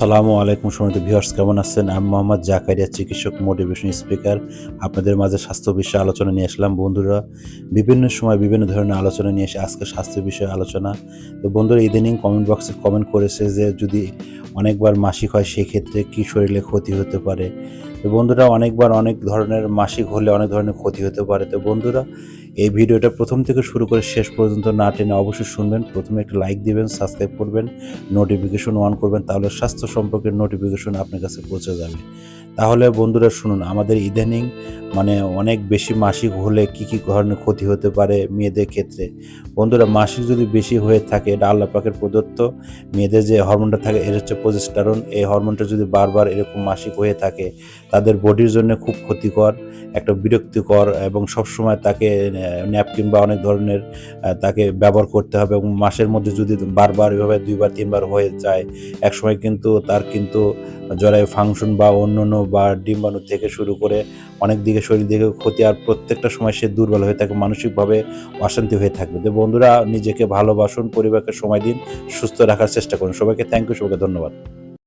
আসসালামু আলাইকুম সমিত ভিউয়ার্স, কেমন আছেন? আমি মোহাম্মদ জাকারিয়া, চিকিৎসক মোটিভেশন স্পিকার আপনাদের মাঝে স্বাস্থ্য বিষয়ে আলোচনা নিয়ে আসলাম, বন্ধুরা। বিভিন্ন সময় বিভিন্ন ধরনের আলোচনা নিয়ে এসে আজকে স্বাস্থ্য বিষয়ে আলোচনা। তো বন্ধুরা, ইদানিং কমেন্ট বক্সে কমেন্ট করেছে যে, যদি অনেকবার মাসিক হয়, সেক্ষেত্রে কী শরীরে ক্ষতি হতে পারে? তো বন্ধুরা, অনেকবার অনেক ধরনের মাসিক হলে অনেক ধরনের ক্ষতি হতে পারে। তো বন্ধুরা, এই ভিডিওটা প্রথম থেকে শুরু করে শেষ পর্যন্ত না টেনে অবশ্যই শুনবেন। প্রথমে একটু লাইক দিবেন, সাবস্ক্রাইব করবেন নোটিফিকেশন অন করবেন, তাহলে স্বাস্থ্য সম্পর্কে নোটিফিকেশন আপনার কাছে পৌঁছে যাবে। তাহলে বন্ধুরা শুনুন, আমাদের ইদানিং মানে অনেক বেশি মাসিক হলে কি কি ধরনের ক্ষতি হতে পারে মেয়েদের ক্ষেত্রে? বন্ধুরা, মাসিক যদি বেশি হয়ে থাকে, এটা আল্লাহ পাকের প্রদত্ত, মেয়েদের যে হরমোনটা থাকে এটা হচ্ছে প্রজেস্টারন, এই হরমোনটা যদি বারবার এরকম মাসিক হয়ে থাকে, তাদের বডির জন্য খুব ক্ষতিকর, একটা বিরক্তিকর এবং সবসময় তাকে ন্যাপকিন বা অনেক ধরনের তাকে ব্যবহার করতে হবে এবং মাসের মধ্যে যদি বারবার, এভাবে দুইবার, তিনবার হয়ে যায়, একসময় কিন্তু তার কিন্তু জরায়ু ফাংশন বা অন্য অন্য বা ডিম্বাণু থেকে শুরু করে অনেক দিকে শরীর দিকে ক্ষতি আর প্রত্যেকটা সময় সে দুর্বল হয়ে থাকে, মানসিকভাবে অশান্তি হয়ে থাকবে। তো বন্ধুরা, নিজেকে ভালোবাসুন, পরিবারকে সময় দিন, সুস্থ রাখার চেষ্টা করুন। সবাইকে থ্যাংক ইউ সবাইকে ধন্যবাদ।